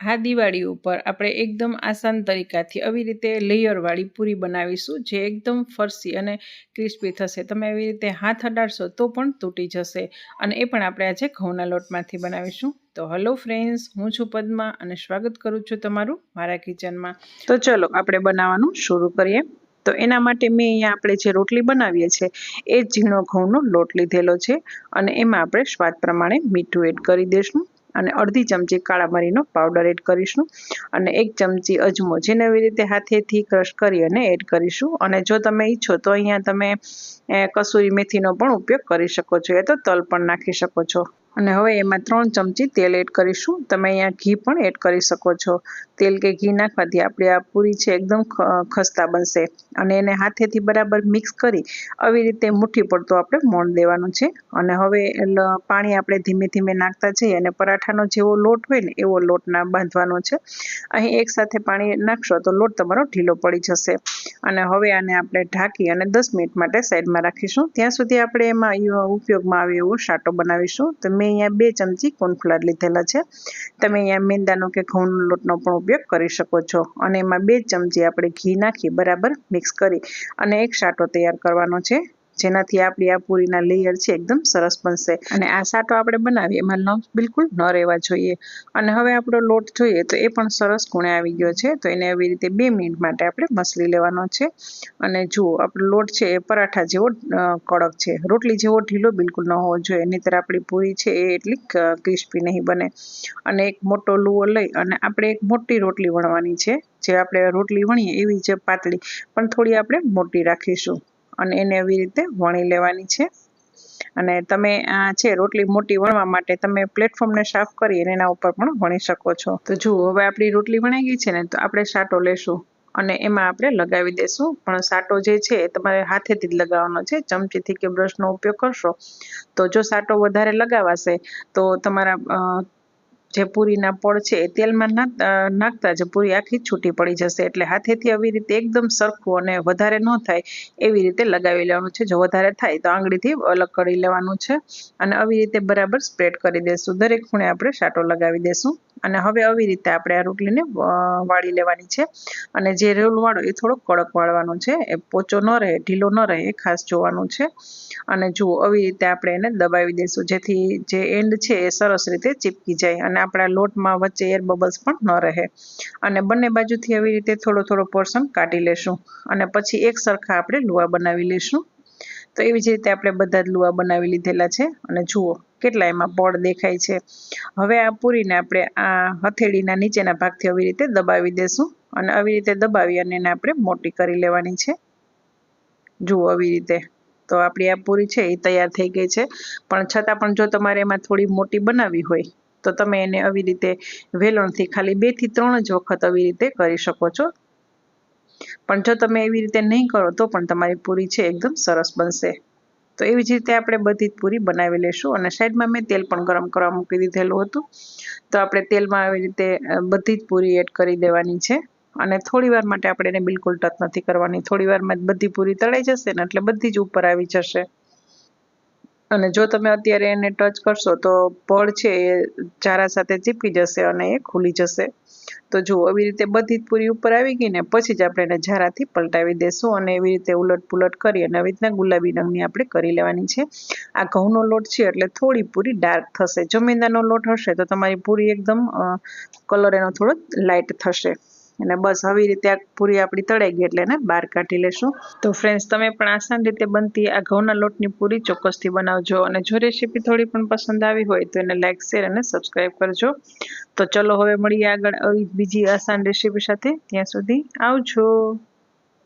આ દિવાળી ઉપર આપણે એકદમ આસાન તરીકાથી આવી રીતે લેયરવાળી પૂરી બનાવીશું, જે એકદમ ફરસી અને ક્રિસ્પી થશે. તમે એવી રીતે હાથ અડાડશો તો પણ તૂટી જશે અને એ પણ આપણે આજે ઘઉંના લોટમાંથી બનાવીશું. તો હલો ફ્રેન્ડ્સ હું છું પદ્મા અને સ્વાગત કરું છું તમારું મારા કિચનમાં. તો ચલો આપણે બનાવવાનું શરૂ કરીએ. તો એના માટે મેં અહીંયા આપણે જે રોટલી બનાવીએ છીએ, એ ઝીણો ઘઉંનો લોટ લીધેલો છે અને એમાં આપણે સ્વાદ પ્રમાણે મીઠું એડ કરી દઈશું અને અડધી ચમચી કાળા મરીનો પાવડર એડ કરીશું. અને એક ચમચી અજમો જેને એવી રીતે હાથેથી ક્રશ કરી અને એડ કરીશું. અને જો તમે ઈચ્છો તો અહીંયા તમે કસૂરી મેથીનો પણ ઉપયોગ કરી શકો છો. એ તો તલ પણ નાખી શકો છો. અને હવે એમાં ત્રણ ચમચી તેલ એડ કરીશું. તમે અહીંયા ઘી પણ એડ કરી શકો છો. તેલ કે ઘી નાખવાથી આપણી આ પૂરી છે એકદમ ખસ્તા બનશે. અને એને હાથેથી બરાબર મિક્સ કરી આવી રીતે મુઠ્ઠી પડતું આપણે મોણ દેવાનું છે. અને હવે પાણી આપણે ધીમે ધીમે નાખતા જઈએ અને પરાઠાનો જેવો લોટ હોય ને એવો લોટના બાંધવાનો છે. અહીં એકસાથે પાણી નાખશો તો લોટ તમારો ઢીલો પડી જશે. અને હવે આને આપણે ઢાંકી અને દસ મિનિટ માટે સાઈડમાં રાખીશું. ત્યાં સુધી આપણે એમાં ઉપયોગમાં આવે એવો શાટો બનાવીશું. તો મેં અહીંયા બે ચમચી કોર્નફ્લાવર લીધેલા છે. તમે અહીંયા મેંદાનો કે ઘઉંનો લોટનો પણ ઉપયોગ કરી શકો છો. અને એમાં બે ચમચી આપણે ઘી નાખી બરાબર મિક્સ કરી અને એક સાટો તૈયાર કરવાનો છે. જેનાથી આપણી આ પૂરીના લેયર છે એકદમ સરસ બનશે. અને આ સાટો આપણે બનાવીએ, એમાં લમ્સ બિલકુલ ન રહેવા જોઈએ. અને હવે આપણો લોટ જોઈએ તો એ પણ સરસ ગુણે આવી ગયો છે, તો એને એવી રીતે બે મિનિટ માટે આપણે મસલી લેવાનો છે. અને જુઓ, આપણો લોટ છે એ પરાઠા જેવો કડક છે. રોટલી જેવો ઢીલો બિલકુલ ન હોવો જોઈએ, નહીંતર આપણી પૂરી છે એ એટલી ક્રિસ્પી નહીં બને. અને એક મોટો લુવો લઈ અને આપણે એક મોટી રોટલી વણવાની છે. જે આપણે રોટલી વણીએ એવી જ પાતળી, પણ થોડી આપણે મોટી રાખીશું. અને એને એવી રીતે વણી લેવાની છે. અને તમે આ છે રોટલી મોટી વણવા માટે તમે પ્લેટફોર્મને સાફ કરી અને એના ઉપર પણ વણી શકો છો. તો જુઓ, હવે આપણી રોટલી વણાઈ ગઈ છે ને, તો આપણે સાટો લેશું. અને એમાં આપણે લગાવી દેશું. પણ સાટો જે છે એ તમારે હાથેથી જ લગાવવાનો છે. ચમચીથી કે બ્રશનો ઉપયોગ કરશો, તો જો સાટો વધારે લગાવાશે, તો તમારા જે પૂરીના પડ છે એ તેલમાં નાખતા જ પૂરી આખી છૂટી પડી જશે. એટલે હાથેથી આવી રીતે એકદમ સરખું અને વધારે ન થાય એવી રીતે લગાવી લેવાનું છે. જો વધારે થાય તો આંગળીથી અલગ કરી લેવાનું છે અને આવી રીતે બરાબર સ્પ્રેડ કરી દેશું. દરેક ખૂણે આપણે સાટો લગાવી દેશું. અને હવે આવી રીતે આપણે આ રોટલીને વાળી લેવાની છે. અને જે રોલ વાળો એ થોડો કડક વાળવાનો છે. એ પોચો ન રહે, ઢીલો ન રહે, એ ખાસ જોવાનું છે. અને જુઓ, આવી રીતે આપણે એને દબાવી દઈશું. જેથી જે એન્ડ છે એ સરસ રીતે ચીપકી જાય અને આપણા લોટમાં વચ્ચે એર બબલ્સ પણ ન રહે. અને બંને બાજુથી આવી રીતે થોડો થોડો પોર્શન કાઢી લેશું. અને પછી એક સરખા આપણે લુવા બનાવી લઈશું તો એવી જ રીતે આપણે બધા જ લુવા બનાવી લીધેલા છે. અને જુઓ કેટલા એમાં પડ દેખાય છે. હવે આ પૂરીને આપણે આ હથેળીના નીચેના ભાગથી આવી રીતે દબાવી દેશું અને આવી રીતે દબાવી અને એને આપણે મોટી કરી લેવાની છે. જુઓ આવી રીતે. તો આપણી આ પૂરી છે એ તૈયાર થઈ ગઈ છે. પણ છતાં પણ જો તમારે એમાં થોડી મોટી બનાવવી હોય, તો તમે એને આવી રીતે વેલણથી ખાલી બેથી ત્રણ જ વખત આવી રીતે કરી શકો છો. પણ જો તમે એવી રીતે નહીં કરો, તો પણ તમારી પૂરી છે એકદમ સરસ બનશે. તો એવી જ રીતે આપણે બધી જ પૂરી બનાવી લઈશું અને સાઈડમાં મેં તેલ પણ ગરમ કરવા મૂકી દીધેલું હતું. તો આપણે તેલમાં આવી રીતે બધી જ પૂરી એડ કરી દેવાની છે અને થોડી વાર માટે આપણે એને બિલકુલ ટચ નથી કરવાની. થોડી વારમાં જ બધી પૂરી તળાઈ જશે ને એટલે બધી જ ઉપર આવી જશે. અને જો તમે અત્યારે એને ટચ કરશો તો પળ છે એ ચારા સાથે ચીપકી જશે અને એ ખુલી જશે. તો જુઓ એવી રીતે બધી જ પૂરી ઉપર આવી ગઈ ને, પછી જ આપણે એને ઝારાથી પલટાવી દેશું અને એવી રીતે ઉલટ પુલટ કરી અને આવી રીતના ગુલાબી રંગની આપણે કરી લેવાની છે. આ ઘઉંનો લોટ છે એટલે થોડી પૂરી ડાર્ક થશે. જો મેંદાનો લોટ હશે તો તમારી પૂરી એકદમ કલર એનો થોડો લાઇટ થશે. અને બસ આવી રીતે આ પૂરી આપણી તળાઈ ગઈ એટલે એને બહાર કાઢી લેશું. તો ફ્રેન્ડ્સ તમે પણ આસાન રીતે બનતી આ ઘઉંના લોટની પૂરી ચોક્કસથી બનાવજો અને જો રેસીપી થોડી પણ પસંદ આવી હોય તો એને લાઇક શેર અને સબસ્ક્રાઈબ કરજો. તો ચલો હવે મળીએ આગળ આવી બીજી આસાન રેસીપી સાથે. ત્યાં સુધી આવજો.